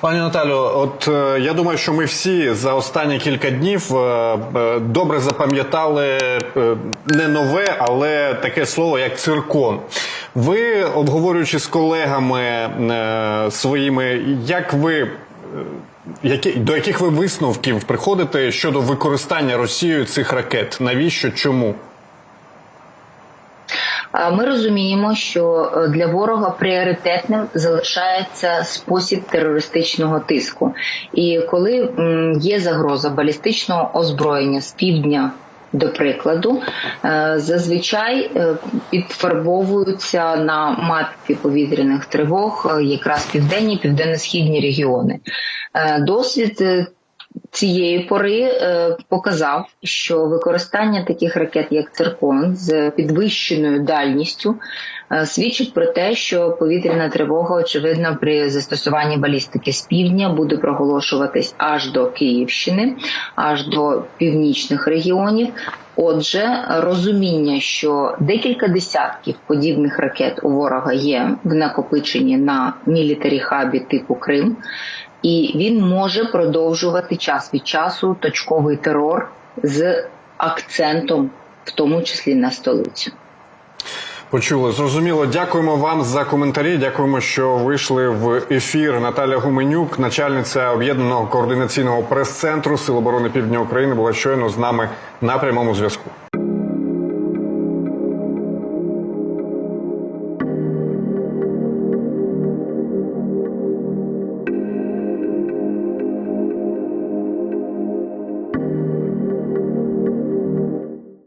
Пані Наталю, от е, я думаю, що ми всі за останні кілька днів е, е, добре запам'ятали не нове, але таке слово як циркон. Ви обговорюючи з колегами своїми, як ви. Які до яких ви висновків приходите щодо використання Росією цих ракет? Навіщо? Чому? Ми розуміємо, що е, для ворога пріоритетним залишається спосіб терористичного тиску. І коли є загроза балістичного озброєння з півдня. До прикладу, е, зазвичай е, підфарбовуються на мапі повітряних тривог якраз південні південно-східні регіони. Досвід цієї пори е, показав, що використання таких ракет, як циркон, з підвищеною дальністю, е, свідчить про те, що повітряна тривога, очевидно, при застосуванні балістики з півдня буде проголошуватись аж до Київщини, аж до північних регіонів. Отже, розуміння, що декілька десятків подібних ракет у ворога є в накопиченні на мілітарі хабі типу Крим, і він може продовжувати час від часу точковий терор з акцентом, в тому числі на столицю. Почули, зрозуміло. Дякуємо вам за коментарі. Дякуємо, що вийшли в ефір. Наталя Гуменюк, начальниця об'єднаного координаційного прес-центру Сил оборони Півдня України, була щойно з нами на прямому зв'язку.